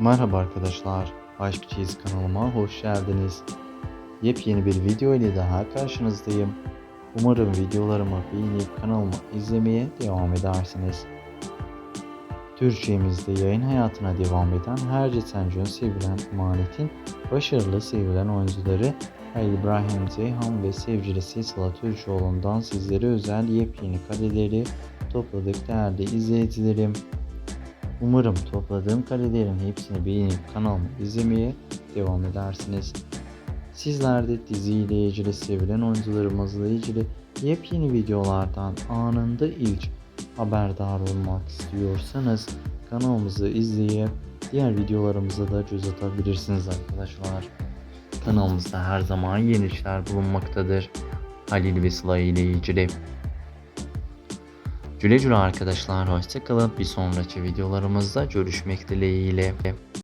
Merhaba arkadaşlar, Aşk Çeyiz kanalıma hoş geldiniz. Yepyeni bir video ile daha karşınızdayım. Umarım videolarımı beğenip kanalımı izlemeye devam edersiniz. Türkçemizde yayın hayatına devam eden her geçen gün sevilen Emanet'in başarılı sevilen oyuncuları Halil İbrahim Ceyhan ve sevgilisi Sıla Türkoğlu'ndan sizlere özel yepyeni kareleri topladık değerli izleyicilerim. Umarım topladığım karelerin hepsini beğenip kanalımı izlemeye devam edersiniz. Sizler de diziyle ilgili sevilen oyuncularımızla ilgili yepyeni videolardan anında ilk haberdar olmak istiyorsanız kanalımızı izleyip diğer videolarımıza da göz atabilirsiniz arkadaşlar. Kanalımızda her zaman yeni bulunmaktadır. Halil ve Sıla ile ilgili. Güle güle arkadaşlar hoşçakalın. Bir sonraki videolarımızda görüşmek dileğiyle.